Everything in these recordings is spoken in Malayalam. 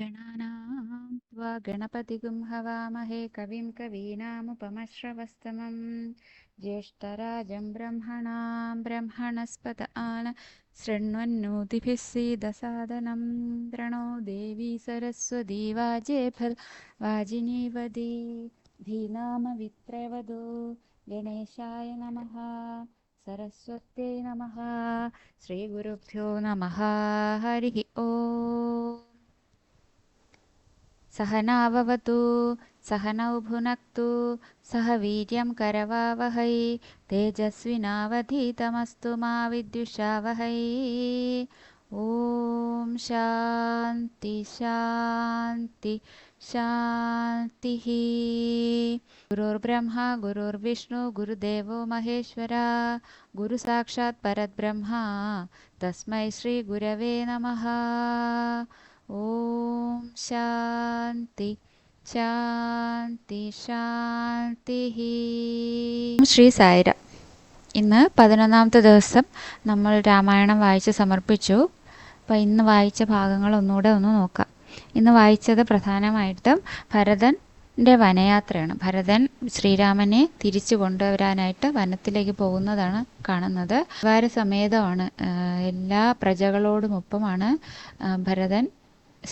गणानां त्वा गणपतिगुं हवामहे कविं कवीनामुपमश्रवस्तमं ज्येष्ठराजं ब्रह्मणां ब्रह्मणस्पत आन शृण्वन्नोतिभिः सीदसादनं। प्रणो देवी सरस्वती वाजेफल वाजिनीवदी धीनामवित्रवदो गणेशाय नमः सरस्वत्यै नमः श्रीगुरुभ्यो नमः हरिः ॐ सहनाववतु सहनौ भुनक्तु सह वीर्यं करवावहै तेजस्विनावधीतमस्तु मा विद्विषावहै ॐ शान्ति शान्ति शान्तिः। गुरुर्ब्रह्मा गुरुर्विष्णु गुरुदेवो महेश्वरा गुरुसाक्षात् परब्रह्मा तस्मै श्रीगुरवे नमः ഓം ശാന്തി ശാന്തി ശാന്തി ശ്രീ സായിര ഇന്ന് പതിനൊന്നാമത്തെ ദിവസം നമ്മൾ രാമായണം വായിച്ച് സമർപ്പിച്ചു. അപ്പോൾ ഇന്ന് വായിച്ച ഭാഗങ്ങൾ ഒന്നുകൂടെ ഒന്ന് നോക്കാം. ഇന്ന് വായിച്ചത് പ്രധാനമായിട്ടും ഭരതന്റെ വനയാത്രയാണ്. ഭരതൻ ശ്രീരാമനെ തിരിച്ചു കൊണ്ടുവരാനായിട്ട് വനത്തിലേക്ക് പോകുന്നതാണ് കാണുന്നത്. സമേതമാണ്. എല്ലാ പ്രജകളോടുമൊപ്പമാണ് ഭരതൻ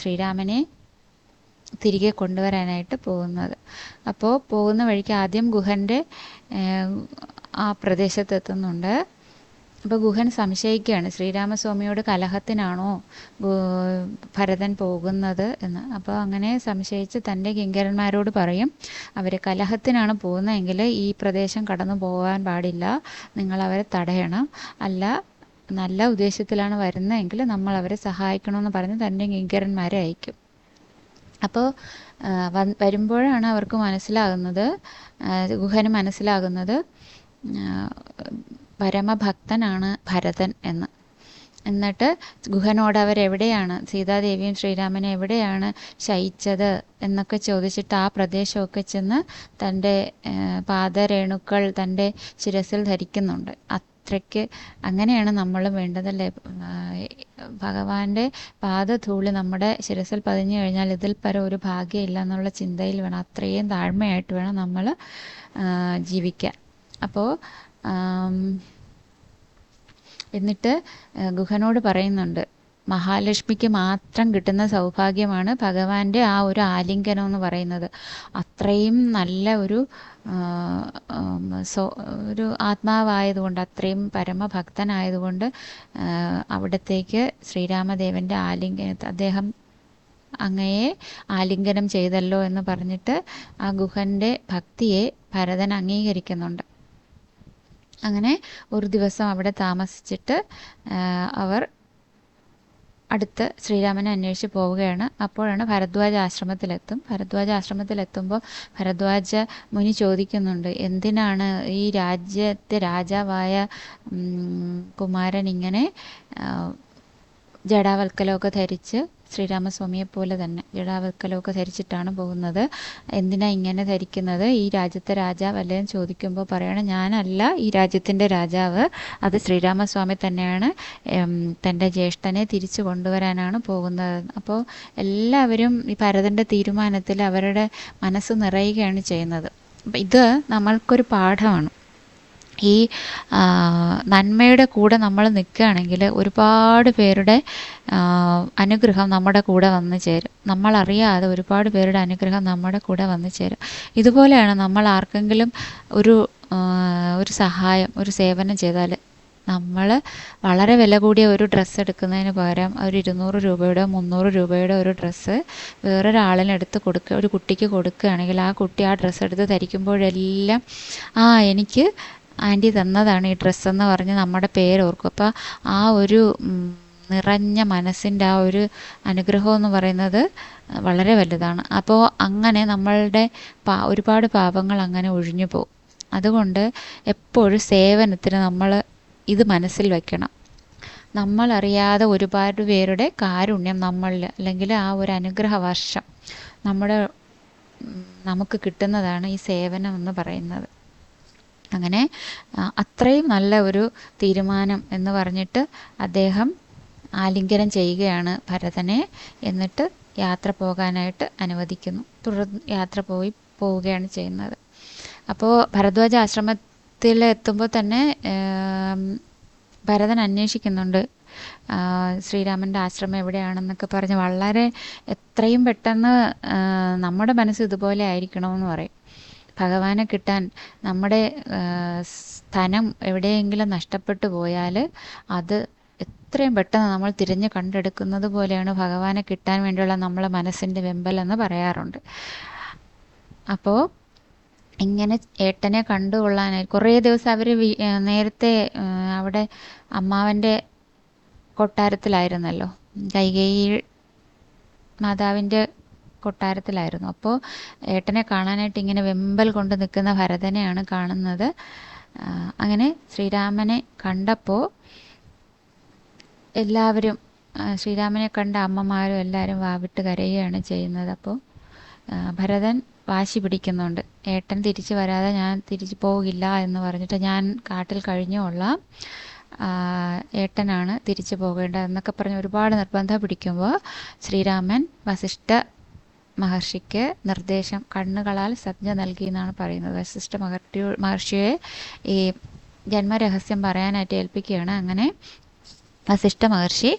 ശ്രീരാമനെ തിരികെ കൊണ്ടുവരാനായിട്ട് പോകുന്നത്. അപ്പോൾ പോകുന്ന വഴിക്ക് ആദ്യം ഗുഹന്റെ ആ പ്രദേശത്തെത്തുന്നുണ്ട് അപ്പോൾ ഗുഹൻ സംശയിക്കുകയാണ് ശ്രീരാമസ്വാമിയോട് കലഹത്തിനാണോ ഭരതൻ പോകുന്നത് എന്ന്. അപ്പോൾ അങ്ങനെ സംശയിച്ച് തന്റെ കിങ്കരന്മാരോട് പറയും അവർ കലഹത്തിനാണ് പോകുന്നതെങ്കിൽ ഈ പ്രദേശം കടന്നു പോകാൻ പാടില്ല നിങ്ങൾ അവരെ തടയണം. അല്ല നല്ല ഉദ്ദേശത്തിലാണ് വരുന്നതെങ്കിൽ നമ്മൾ അവരെ സഹായിക്കണമെന്ന് പറഞ്ഞ് തന്റെ കിങ്കരന്മാരെ അയക്കും. അപ്പോൾ വരുമ്പോഴാണ് അവർക്ക് മനസ്സിലാകുന്നത് ഗുഹന് മനസ്സിലാകുന്നത് പരമഭക്തനാണ് ഭരതൻ എന്ന്. എന്നിട്ട് ഗുഹനോട് അവരെവിടെയാണ് സീതാദേവിയും ശ്രീരാമനെ എവിടെയാണ് ശയിച്ചത് എന്നൊക്കെ ചോദിച്ചിട്ട് ആ പ്രദേശമൊക്കെ ചെന്ന് തന്റെ പാദരേണുക്കൾ തന്റെ ശിരസിൽ ധരിക്കുന്നുണ്ട്. അത്രയ്ക്ക് അങ്ങനെയാണ് നമ്മൾ വേണ്ടതല്ലേ? ഭഗവാന്റെ പാദധൂളി നമ്മുടെ ശിരസിൽ പതിഞ്ഞു കഴിഞ്ഞാൽ ഇതിൽ പരം ഒരു ഭാഗ്യമില്ല എന്നുള്ള ചിന്തയിൽ വേണം. അത്രയും താഴ്മയായിട്ട് വേണം നമ്മൾ ജീവിക്കാൻ. അപ്പോൾ എന്നിട്ട് ഗുഹനോട് പറയുന്നുണ്ട്. മഹാലക്ഷ്മിക്ക് മാത്രം കിട്ടുന്ന സൗഭാഗ്യമാണ് ഭഗവാന്റെ ആ ഒരു ആലിംഗനം എന്ന് പറയുന്നത്. അത്രയും നല്ല ഒരു ഒരു ആത്മാവായതുകൊണ്ട് അത്രയും പരമഭക്തനായതുകൊണ്ട് അവിടത്തേക്ക് ശ്രീരാമദേവന്റെ ആലിംഗന അദ്ദേഹം അങ്ങയെ ആലിംഗനം ചെയ്തല്ലോ എന്ന് പറഞ്ഞിട്ട് ആ ഗുഹന്റെ ഭക്തിയെ ഭരതൻ അംഗീകരിക്കുന്നുണ്ട്. അങ്ങനെ ഒരു ദിവസം അവിടെ താമസിച്ചിട്ട് അവർ അടുത്ത് ശ്രീരാമനെ അന്വേഷിച്ച് പോവുകയാണ്. അപ്പോഴാണ് ഭരദ്വാജ ആശ്രമത്തിലെത്തും. ഭരദ്വാജ ആശ്രമത്തിലെത്തുമ്പോൾ ഭരദ്വാജ മുനി ചോദിക്കുന്നുണ്ട് എന്തിനാണ് ഈ രാജ്യത്തെ രാജാവായ കുമാരൻ ഇങ്ങനെ ജടാവൽക്കലമൊക്കെ ധരിച്ച് ശ്രീരാമസ്വാമിയെ പോലെ തന്നെ ജടാവൽക്കലമൊക്കെ ധരിച്ചിട്ടാണ് പോകുന്നത്. എന്തിനാ ഇങ്ങനെ ധരിക്കുന്നത്? ഈ രാജ്യത്തെ രാജാവ് എന്ന് ചോദിക്കുമ്പോൾ പറയണം ഞാനല്ല ഈ രാജ്യത്തിന്റെ രാജാവ്. അത് ശ്രീരാമസ്വാമി തന്നെയാണ്. തന്റെ ജ്യേഷ്ഠനെ തിരിച്ചു കൊണ്ടുവരാനാണ് പോകുന്നത്. അപ്പോൾ എല്ലാവരും ഈ ഭരതന്റെ തീരുമാനത്തിൽ അവരുടെ മനസ്സ് നിറയുകയാണ് ചെയ്യുന്നത്. ഇത് നമ്മൾക്കൊരു പാഠമാണ്. ഈ നന്മയുടെ കൂടെ നമ്മൾ നിൽക്കുകയാണെങ്കിൽ ഒരുപാട് പേരുടെ അനുഗ്രഹം നമ്മുടെ കൂടെ വന്നു ചേരും. നമ്മളറിയാതെ ഒരുപാട് പേരുടെ അനുഗ്രഹം നമ്മുടെ കൂടെ വന്നു ചേരും. ഇതുപോലെയാണ് നമ്മൾ ആർക്കെങ്കിലും ഒരു ഒരു സഹായം ഒരു സേവനം ചെയ്താൽ നമ്മൾ വളരെ വില കൂടിയ ഒരു ഡ്രസ്സ് എടുക്കുന്നതിന് പകരം ഒരു ഇരുന്നൂറ് രൂപയുടെ മുന്നൂറ് രൂപയുടെ ഒരു ഡ്രസ്സ് വേറൊരാളിന് എടുത്ത് കൊടുക്കുക ഒരു കുട്ടിക്ക് കൊടുക്കുകയാണെങ്കിൽ ആ കുട്ടി ആ ഡ്രസ്സ് എടുത്ത് ധരിക്കുമ്പോഴെല്ലാം ആ എനിക്ക് ആന്റി തന്നതാണ് ഈ ഡ്രസ്സെന്ന് പറഞ്ഞ് നമ്മുടെ പേരോർക്കും അപ്പോൾ ആ ഒരു നിറഞ്ഞ മനസ്സിന്റെ ആ ഒരു അനുഗ്രഹം എന്ന് പറയുന്നത് വളരെ വലുതാണ്. അപ്പോൾ അങ്ങനെ നമ്മളുടെ പാ ഒരുപാട് പാപങ്ങൾ അങ്ങനെ ഒഴിഞ്ഞു പോകും. അതുകൊണ്ട് എപ്പോഴും സേവനത്തിന് നമ്മൾ ഇത് മനസ്സിൽ വയ്ക്കണം നമ്മളറിയാതെ ഒരുപാട് പേരുടെ കാരുണ്യം നമ്മളിൽ അല്ലെങ്കിൽ ആ ഒരു അനുഗ്രഹ വർഷം നമ്മുടെ നമുക്ക് കിട്ടുന്നതാണ് ഈ സേവനം എന്ന് പറയുന്നത്. അങ്ങനെ അത്രയും നല്ല ഒരു തീരുമാനം എന്ന് പറഞ്ഞിട്ട് അദ്ദേഹം ആലിംഗനം ചെയ്യുകയാണ് ഭരതനെ എന്നിട്ട് യാത്ര പോകാനായിട്ട് അനുവദിക്കുന്നു. തുടർന്ന് യാത്ര പോയി പോവുകയാണ് ചെയ്യുന്നത്. അപ്പോൾ ഭരദ്വാജ ആശ്രമത്തിൽ എത്തുമ്പോൾ തന്നെ ഭരതൻ അന്വേഷിക്കുന്നുണ്ട് ശ്രീരാമന്റെ ആശ്രമം എവിടെയാണെന്നൊക്കെ പറഞ്ഞ് വളരെ എത്രയും പെട്ടെന്ന് നമ്മുടെ മനസ്സ് ഇതുപോലെ ആയിരിക്കണമെന്ന് പറയും. ഭഗവാനെ കിട്ടാൻ നമ്മുടെ സ്ഥനം എവിടെയെങ്കിലും നഷ്ടപ്പെട്ടു പോയാൽ അത് എത്രയും പെട്ടെന്ന് നമ്മൾ തിരിഞ്ഞ് കണ്ടെടുക്കുന്നത് പോലെയാണ് ഭഗവാനെ കിട്ടാൻ വേണ്ടിയുള്ള നമ്മളെ മനസ്സിന്റെ വെമ്പലെന്ന് പറയാറുണ്ട്. അപ്പോൾ ഇങ്ങനെ ഏട്ടനെ കണ്ടുകൊള്ളാനായി കുറേ ദിവസം അവർ നേരത്തെ അവിടെ അമ്മാവന്റെ കൊട്ടാരത്തിലായിരുന്നല്ലോ. കൈകേയി മാതാവിന്റെ കൊട്ടാരത്തിലായിരുന്നു. അപ്പോൾ ഏട്ടനെ കാണാനായിട്ട് ഇങ്ങനെ വെമ്പൽ കൊണ്ട് നിൽക്കുന്ന ഭരതനെയാണ് കാണുന്നത്. അങ്ങനെ ശ്രീരാമനെ കണ്ടപ്പോൾ എല്ലാവരും ശ്രീരാമനെ കണ്ട അമ്മമാരും എല്ലാവരും വാവിട്ട് കരയുകയാണ് ചെയ്യുന്നത്. അപ്പോൾ ഭരതൻ വാശി പിടിക്കുന്നുണ്ട്. ഏട്ടൻ തിരിച്ചു വരാതെ ഞാൻ തിരിച്ചു പോകില്ല എന്ന് പറഞ്ഞിട്ട് ഞാൻ കാട്ടിൽ കഴിഞ്ഞുകൊള്ളാം. ഏട്ടനാണ് തിരിച്ചു പോകേണ്ടത് എന്നൊക്കെ പറഞ്ഞ് ഒരുപാട് നിർബന്ധം പിടിക്കുമ്പോൾ ശ്രീരാമൻ വസിഷ്ഠ മഹർഷിക്ക് നിർദ്ദേശം കണ്ണുകളാൽ സജ്ഞ നൽകി എന്നാണ് പറയുന്നത്. വശിഷ്ഠ മഹർഷി മഹർഷിയെ ഈ ജന്മരഹസ്യം പറയാനായിട്ട് ഏൽപ്പിക്കുകയാണ്. അങ്ങനെ വസിഷ്ഠ മഹർഷി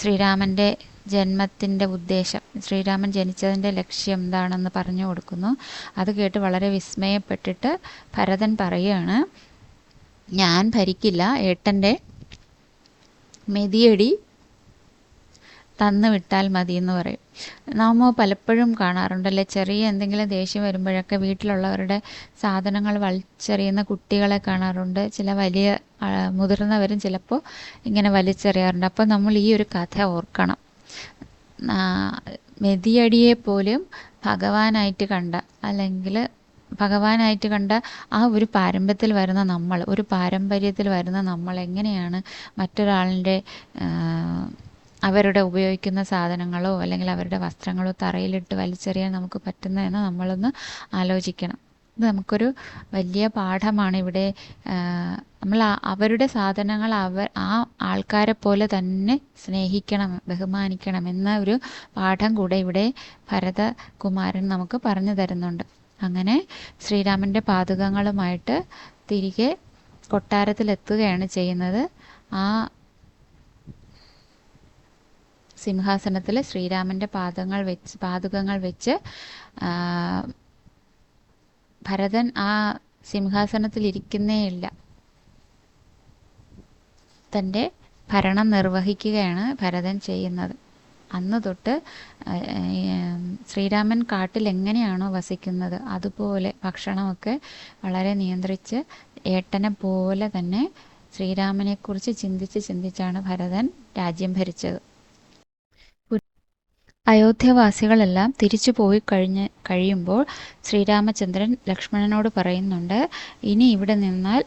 ശ്രീരാമന്റെ ജന്മത്തിന്റെ ഉദ്ദേശം ശ്രീരാമൻ ജനിച്ചതിന്റെ ലക്ഷ്യം എന്താണെന്ന് പറഞ്ഞു കൊടുക്കുന്നു. അത് കേട്ട് വളരെ വിസ്മയപ്പെട്ടിട്ട് ഭരതൻ പറയുകയാണ് ഞാൻ ഭരിക്കില്ല ഏട്ടന്റെ മെതിയടി തന്നു വിട്ടാൽ മതി എന്ന് പറയും. നാമോ പലപ്പോഴും കാണാറുണ്ടല്ലേ ചെറിയ എന്തെങ്കിലും ദേഷ്യം വരുമ്പോഴൊക്കെ വീട്ടിലുള്ളവരുടെ സാധനങ്ങൾ വലിച്ചെറിയുന്ന കുട്ടികളെ കാണാറുണ്ട്. ചില വലിയ മുതിർന്നവരും ചിലപ്പോൾ ഇങ്ങനെ വലിച്ചെറിയാറുണ്ട്. അപ്പോൾ നമ്മൾ ഈ ഒരു കഥ ഓർക്കണം. മെതിയടിയെ പോലും ഭഗവാനായിട്ട് കണ്ട അല്ലെങ്കിൽ ഭഗവാനായിട്ട് കണ്ട ആ ഒരു പാരമ്പര്യത്തിൽ വരുന്ന നമ്മൾ ഒരു പാരമ്പര്യത്തിൽ വരുന്ന നമ്മൾ എങ്ങനെയാണ് മറ്റൊരാളിന്റെ അവരുടെ ഉപയോഗിക്കുന്ന സാധനങ്ങളോ അല്ലെങ്കിൽ അവരുടെ വസ്ത്രങ്ങളോ തറയിലിട്ട് വലിച്ചെറിയാൻ നമുക്ക് പറ്റുന്നതെന്ന് നമ്മളൊന്ന് ആലോചിക്കണം. ഇത് നമുക്കൊരു വലിയ പാഠമാണ് ഇവിടെ നമ്മൾ അവരുടെ സാധനങ്ങൾ അവർ ആ ആൾക്കാരെ പോലെ തന്നെ സ്നേഹിക്കണം ബഹുമാനിക്കണം എന്ന ഒരു പാഠം കൂടെ ഇവിടെ ഭരതകുമാരൻ നമുക്ക് പറഞ്ഞു തരുന്നുണ്ട്. അങ്ങനെ ശ്രീരാമന്റെ പാതുകങ്ങളുമായിട്ട് തിരികെ കൊട്ടാരത്തിലെത്തുകയാണ് ചെയ്യുന്നത്. ആ സിംഹാസനത്തിൽ ശ്രീരാമന്റെ പാദങ്ങൾ വെച്ച് പാതുകങ്ങൾ വെച്ച് ഭരതൻ ആ സിംഹാസനത്തിൽ ഇരിക്കുന്നേയില്ല തന്റെ ഭരണം നിർവഹിക്കുകയാണ് ഭരതൻ ചെയ്യുന്നത്. അന്ന് തൊട്ട് ശ്രീരാമൻ കാട്ടിൽ എങ്ങനെയാണോ വസിക്കുന്നത് അതുപോലെ ഭക്ഷണമൊക്കെ വളരെ നിയന്ത്രിച്ച് ഏട്ടനെ പോലെ തന്നെ ശ്രീരാമനെക്കുറിച്ച് ചിന്തിച്ച് ചിന്തിച്ചാണ് ഭരതൻ രാജ്യം ഭരിച്ചത്. അയോധ്യവാസികളെല്ലാം തിരിച്ചു പോയി കഴിഞ്ഞ് കഴിയുമ്പോൾ ശ്രീരാമചന്ദ്രൻ ലക്ഷ്മണനോട് പറയുന്നുണ്ട് ഇനി ഇവിടെ നിന്നാൽ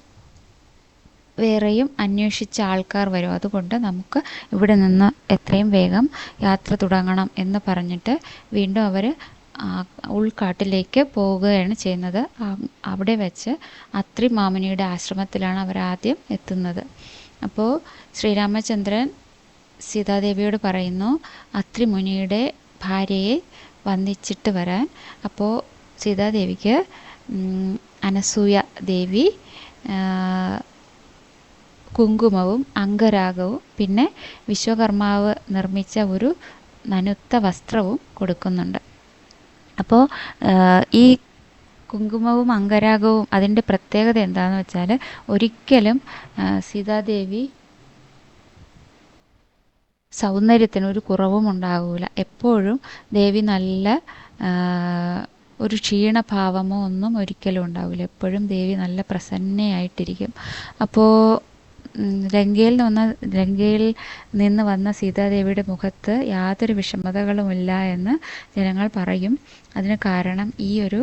വേറെയും അന്വേഷിച്ച ആൾക്കാർ വരും. അതുകൊണ്ട് നമുക്ക് ഇവിടെ നിന്ന് എത്രയും വേഗം യാത്ര തുടങ്ങണം എന്ന് പറഞ്ഞിട്ട് വീണ്ടും അവർ ഉൾക്കാട്ടിലേക്ക് പോവുകയാണ് ചെയ്യുന്നത്. അവിടെ വെച്ച് അത്രി മാമുനിയുടെ ആശ്രമത്തിലാണ് അവർ ആദ്യം എത്തുന്നത്. അപ്പോൾ ശ്രീരാമചന്ദ്രൻ സീതാദേവിയോട് പറയുന്നു അത്രി മുനിയുടെ ഭാര്യയെ വന്ദിച്ചിട്ട് വരാൻ. അപ്പോൾ സീതാദേവിക്ക് അനസൂയ ദേവി കുങ്കുമവും അംഗരാഗവും പിന്നെ വിശ്വകർമാവ് നിർമ്മിച്ച ഒരു നനുത്ത വസ്ത്രവും കൊടുക്കുന്നുണ്ട്. അപ്പോൾ ഈ കുങ്കുമവും അംഗരാഗവും അതിന്റെ പ്രത്യേകത എന്താണെന്ന് വെച്ചാൽ ഒരിക്കലും സീതാദേവി സൗന്ദര്യത്തിന് ഒരു കുറവും ഉണ്ടാകില്ല എപ്പോഴും ദേവി നല്ല ഒരു ക്ഷീണഭാവമോ ഒന്നും ഒരിക്കലും ഉണ്ടാവില്ല എപ്പോഴും ദേവി നല്ല പ്രസന്നയായിട്ടിരിക്കും. അപ്പോൾ ലങ്കയിൽ വന്ന ലങ്കയിൽ നിന്ന് വന്ന സീതാദേവിയുടെ മുഖത്ത് യാതൊരു വിഷമതകളുമില്ല എന്ന് ജനങ്ങൾ പറയും. അതിന് കാരണം ഈ ഒരു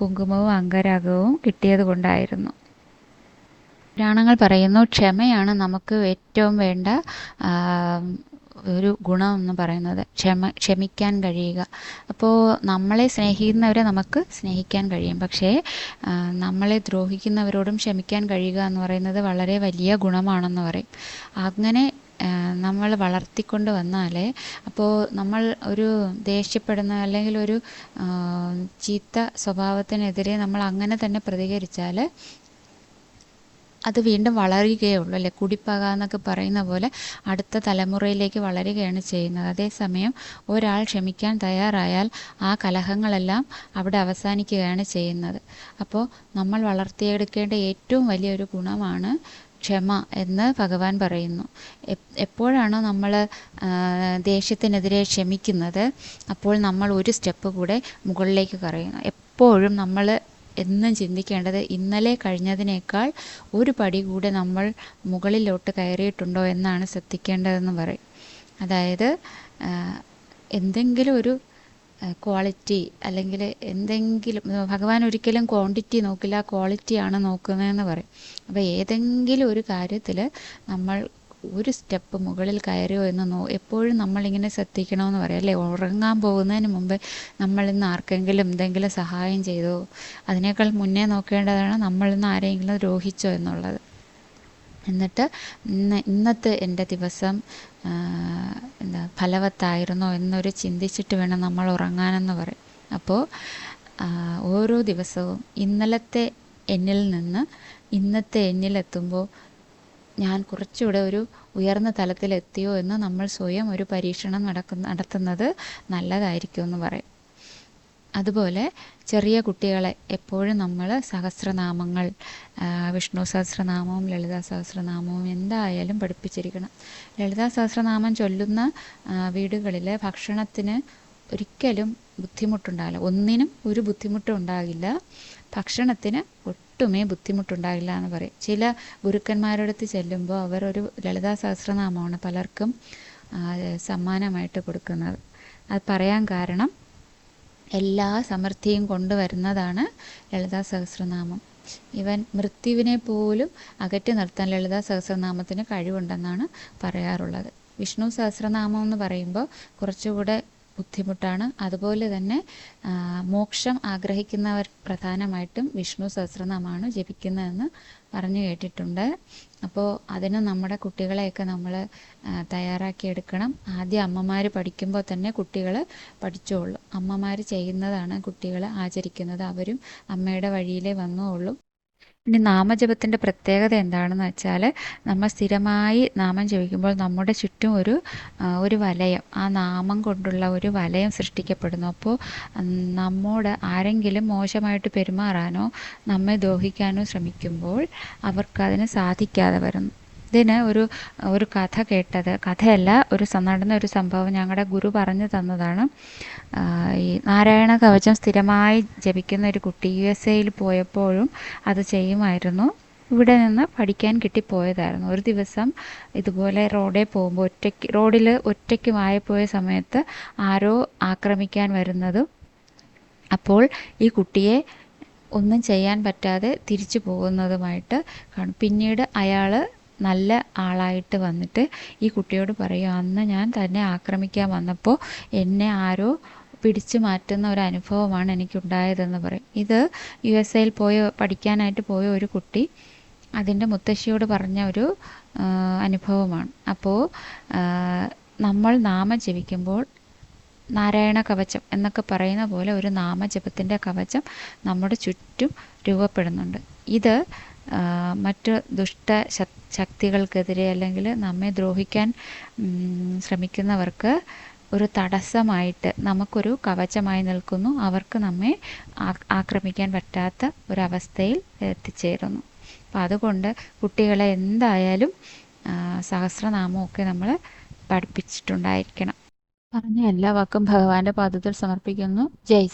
കുങ്കുമവും അംഗരാഗവും കിട്ടിയത് കൊണ്ടായിരുന്നു പുരാണങ്ങൾ പറയുന്നു ക്ഷമയാണ് നമുക്ക് ഏറ്റവും വേണ്ട ഒരു ഗുണം എന്ന് പറയുന്നത്. ക്ഷമ ക്ഷമിക്കാൻ കഴിയുക. അപ്പോൾ നമ്മളെ സ്നേഹിക്കുന്നവരെ നമുക്ക് സ്നേഹിക്കാൻ കഴിയും. പക്ഷേ നമ്മളെ ദ്രോഹിക്കുന്നവരോടും ക്ഷമിക്കാൻ കഴിയുക എന്ന് പറയുന്നത് വളരെ വലിയ ഗുണമാണെന്ന് പറയും. അങ്ങനെ നമ്മൾ വളർത്തിക്കൊണ്ട് വന്നാൽ അപ്പോൾ നമ്മൾ ഒരു ദേഷ്യപ്പെടുന്ന അല്ലെങ്കിൽ ഒരു ചീത്ത സ്വഭാവത്തിനെതിരെ നമ്മൾ അങ്ങനെ തന്നെ പ്രതികരിച്ചാൽ അത് വീണ്ടും വളരുകയുള്ളൂ അല്ലേ? കുടിപ്പക എന്നൊക്കെ പറയുന്ന പോലെ അടുത്ത തലമുറയിലേക്ക് വളരുകയാണ് ചെയ്യുന്നത്. അതേസമയം ഒരാൾ ക്ഷമിക്കാൻ തയ്യാറായാൽ ആ കലഹങ്ങളെല്ലാം അവിടെ അവസാനിക്കുകയാണ് ചെയ്യുന്നത്. അപ്പോൾ നമ്മൾ വളർത്തിയെടുക്കേണ്ട ഏറ്റവും വലിയൊരു ഗുണമാണ് ക്ഷമ എന്ന് ഭഗവാൻ പറയുന്നു. എപ്പോഴാണോ നമ്മൾ ദേഷ്യത്തിനെതിരെ ക്ഷമിക്കുന്നത് അപ്പോൾ നമ്മൾ ഒരു സ്റ്റെപ്പ് കൂടെ മുകളിലേക്ക് കറയുന്നു. എപ്പോഴും നമ്മൾ എന്നും ചിന്തിക്കേണ്ടത് ഇന്നലെ കഴിഞ്ഞതിനേക്കാൾ ഒരു പടി കൂടെ നമ്മൾ മുകളിലോട്ട് കയറിയിട്ടുണ്ടോ എന്നാണ് ശ്രദ്ധിക്കേണ്ടതെന്ന് പറയും. അതായത് എന്തെങ്കിലും ഒരു ക്വാളിറ്റി അല്ലെങ്കിൽ എന്തെങ്കിലും ഭഗവാൻ ഒരിക്കലും ക്വാണ്ടിറ്റി നോക്കില്ല ക്വാളിറ്റിയാണ് നോക്കുന്നതെന്ന് പറയും. അപ്പോൾ ഏതെങ്കിലും ഒരു കാര്യത്തിൽ നമ്മൾ ഒരു സ്റ്റെപ്പ് മുകളിൽ കയറിയോ എന്ന് നോ എപ്പോഴും നമ്മളിങ്ങനെ ശ്രദ്ധിക്കണമെന്ന് പറയാം. അല്ലേ? ഉറങ്ങാൻ പോകുന്നതിന് മുമ്പ് നമ്മളിന്ന് ആർക്കെങ്കിലും എന്തെങ്കിലും സഹായം ചെയ്തോ അതിനേക്കാൾ മുന്നേ നോക്കേണ്ടതാണ് നമ്മളിന്ന് ആരെങ്കിലും ദ്രോഹിച്ചോ എന്നുള്ളത്. എന്നിട്ട് ഇന്ന് ഇന്നത്തെ എന്റെ ദിവസം എന്താ ഫലവത്തായിരുന്നോ എന്നൊരു ചിന്തിച്ചിട്ട് വേണം നമ്മൾ ഉറങ്ങാനെന്ന് പറയും അപ്പോൾ ഓരോ ദിവസവും ഇന്നലത്തെ എന്നിൽ നിന്ന് ഇന്നത്തെ എന്നിലെത്തുമ്പോൾ ഞാൻ കുറച്ചുകൂടെ ഒരു ഉയർന്ന തലത്തിലെത്തിയോ എന്ന് നമ്മൾ സ്വയം ഒരു പരീക്ഷണം നടക്കുന്ന നടത്തുന്നത് നല്ലതായിരിക്കും എന്ന് പറയും. അതുപോലെ ചെറിയ കുട്ടികളെ എപ്പോഴും നമ്മൾ സഹസ്രനാമങ്ങൾ വിഷ്ണു സഹസ്രനാമവും ലളിതാ സഹസ്രനാമവും എന്തായാലും പഠിപ്പിച്ചിരിക്കണം. ലളിതാ സഹസ്രനാമം ചൊല്ലുന്ന വീടുകളിൽ ഭക്ഷണത്തിന് ഒരിക്കലും ബുദ്ധിമുട്ടുണ്ടാകില്ല ഒന്നിനും ഒരു ബുദ്ധിമുട്ടും ഉണ്ടാകില്ല. ഭക്ഷണത്തിന് ഒട്ടുമേ ബുദ്ധിമുട്ടുണ്ടാകില്ല എന്ന് പറയും. ചില ഗുരുക്കന്മാരോടത്ത് ചെല്ലുമ്പോൾ അവർ ഒരു ലളിതാ സഹസ്രനാമമാണ് പലർക്കും സമ്മാനമായിട്ട് കൊടുക്കുന്നത്. അത് പറയാൻ കാരണം എല്ലാ സമൃദ്ധിയും കൊണ്ടുവരുന്നതാണ് ലളിതാ സഹസ്രനാമം. ഇവൻ മൃത്യുവിനെ പോലും അകറ്റി നിർത്താൻ ലളിതാ സഹസ്രനാമത്തിന് കഴിവുണ്ടെന്നാണ് പറയാറുള്ളത്. വിഷ്ണു സഹസ്രനാമം എന്ന് പറയുമ്പോൾ കുറച്ചുകൂടെ ബുദ്ധിമുട്ടാണ്. അതുപോലെ തന്നെ മോക്ഷം ആഗ്രഹിക്കുന്നവർ പ്രധാനമായിട്ടും വിഷ്ണു സഹസ്രനാമമാണ് ജപിക്കുന്നതെന്ന് പറഞ്ഞു കേട്ടിട്ടുണ്ട്. അപ്പോൾ അതിന് നമ്മുടെ കുട്ടികളെയൊക്കെ നമ്മൾ തയ്യാറാക്കിയെടുക്കണം. ആദ്യം അമ്മമാർ പഠിക്കുമ്പോൾ തന്നെ കുട്ടികൾ പഠിച്ചോളും. അമ്മമാർ ചെയ്യുന്നതാണ് കുട്ടികൾ ആചരിക്കുന്നത്. അവരും അമ്മയുടെ വഴിയിലേ വന്നോളും. ഇനി നാമജപത്തിന്റെ പ്രത്യേകത എന്താണെന്ന് വെച്ചാൽ നമ്മൾ സ്ഥിരമായി നാമം ജപിക്കുമ്പോൾ നമ്മുടെ ചുറ്റും ഒരു ഒരു വലയം ആ നാമം കൊണ്ടുള്ള ഒരു വലയം സൃഷ്ടിക്കപ്പെടുന്നു. അപ്പോൾ നമ്മോട് ആരെങ്കിലും മോശമായിട്ട് പെരുമാറാനോ നമ്മെ ദ്രോഹിക്കാനോ ശ്രമിക്കുമ്പോൾ അവർക്കതിന് സാധിക്കാതെ വരുന്നു. ഇതിന് ഒരു ഒരു കഥ കേട്ടത്. കഥയല്ല ഒരു നടന്ന ഒരു സംഭവം ഞങ്ങളുടെ ഗുരു പറഞ്ഞു തന്നതാണ്. ഈ നാരായണ കവചം സ്ഥിരമായി ജപിക്കുന്ന ഒരു കുട്ടി യു എസ് എയിൽ പോയപ്പോഴും അത് ചെയ്യുമായിരുന്നു. ഇവിടെ നിന്ന് പഠിക്കാൻ കിട്ടിപ്പോയതായിരുന്നു. ഒരു ദിവസം ഇതുപോലെ റോഡിൽ പോകുമ്പോൾ ഒറ്റയ്ക്ക് റോഡിൽ ഒറ്റയ്ക്ക് വായപ്പോയ സമയത്ത് ആരോ ആക്രമിക്കാൻ വരുന്നതും. അപ്പോൾ ഈ കുട്ടിയെ ഒന്നും ചെയ്യാൻ പറ്റാതെ തിരിച്ചു പോകുന്നതുമായിട്ട് കാണും. പിന്നീട് അയാൾ നല്ല ആളായിട്ട് വന്നിട്ട് ഈ കുട്ടിയോട് പറയും അന്ന് ഞാൻ തന്നെ ആക്രമിക്കാൻ വന്നപ്പോൾ എന്നെ ആരോ പിടിച്ചു മാറ്റുന്ന ഒരു അനുഭവമാണ് എനിക്കുണ്ടായതെന്ന് പറയും. ഇത് യു എസ് എയിൽ പോയ പഠിക്കാനായിട്ട് പോയ ഒരു കുട്ടി അതിന്റെ മുത്തശ്ശിയോട് പറഞ്ഞ ഒരു അനുഭവമാണ്. അപ്പോൾ നമ്മൾ നാമം ജപിക്കുമ്പോൾ നാരായണ കവചം എന്നൊക്കെ പറയുന്ന പോലെ ഒരു നാമജപത്തിന്റെ കവചം നമ്മുടെ ചുറ്റും രൂപപ്പെടുന്നുണ്ട്. ഇത് മറ്റ് ദുഷ്ട ശക്തികൾക്കെതിരെ അല്ലെങ്കിൽ നമ്മെ ദ്രോഹിക്കാൻ ശ്രമിക്കുന്നവർക്ക് ഒരു തടസ്സമായിട്ട് നമുക്കൊരു കവചമായി നിൽക്കുന്നു. അവർക്ക് നമ്മെ ആക്രമിക്കാൻ പറ്റാത്ത ഒരവസ്ഥയിൽ എത്തിച്ചേരുന്നു. അപ്പം അതുകൊണ്ട് കുട്ടികളെ എന്തായാലും സഹസ്രനാമമൊക്കെ നമ്മൾ പഠിപ്പിച്ചിട്ടുണ്ടായിരിക്കണം. പറഞ്ഞ എല്ലാ വാക്കും ഭഗവാന്റെ പാദത്തിൽ സമർപ്പിക്കുന്നു. ജയ്